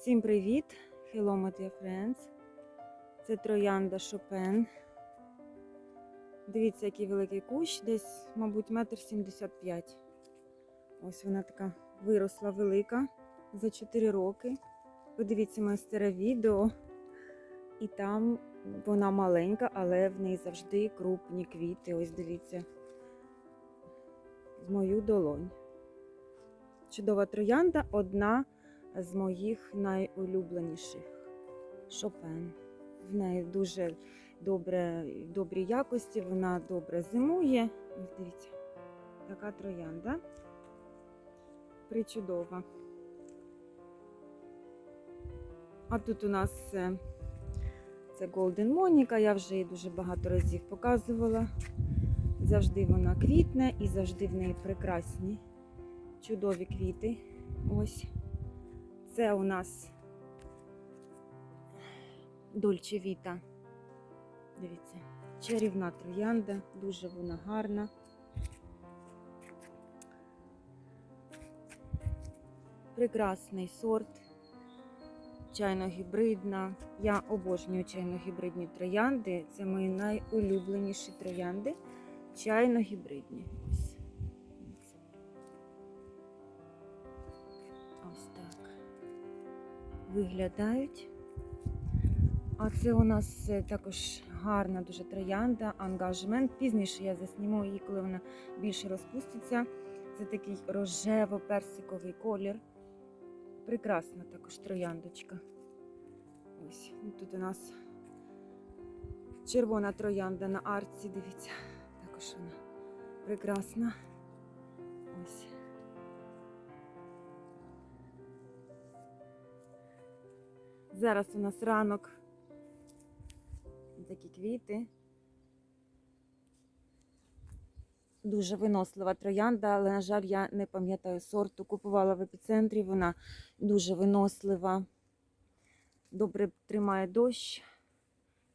Всім привіт! Hello, my dear friends. Це троянда Шопен. Дивіться, який великий кущ, десь, мабуть, метр сімдесят п'ять. Ось вона така виросла велика за 4 роки. Подивіться моє старе відео. І там вона маленька, але в неї завжди крупні квіти. Ось дивіться. Мою долонь. Чудова троянда одна з моїх найулюбленіших. Шопен. В неї дуже добре, добрі якості, вона добре зимує. Ось дивіться, така троянда. Причудова. А тут у нас е, це Golden Monica, я вже її дуже багато разів показувала. Завжди вона квітне і завжди в неї прекрасні, чудові квіти. Ось. Це у нас Дольче Віта. Дивіться, чарівна троянда, дуже вона гарна. Прекрасний сорт, чайно-гібридна. Я обожнюю чайно-гібридні троянди. Це мої найулюбленіші троянди. Чайно-гібридні. Ось. Ось так виглядають. А це у нас е, також гарна дуже троянда, ангажмент. Пізніше я засніму її, коли вона більше розпуститься. Це такий рожево-персиковий колір. Прекрасна також трояндочка. Ось тут у нас червона троянда на арці. Дивіться, також вона прекрасна. Ось. Зараз у нас ранок. Такі квіти. Дуже винослива троянда, але, на жаль, я не пам'ятаю сорту. Купувала в епіцентрі, вона дуже винослива, добре тримає дощ,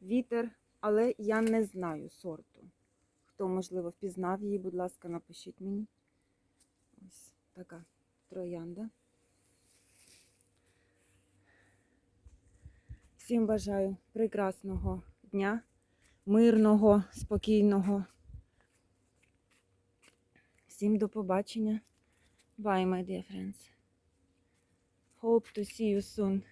вітер, але я не знаю сорту. Хто, можливо, впізнав її, будь ласка, напишіть мені. Ось така троянда. Всім бажаю прекрасного дня, мирного, спокійного. Всім до побачення. Bye, my dear friends. Hope to see you soon.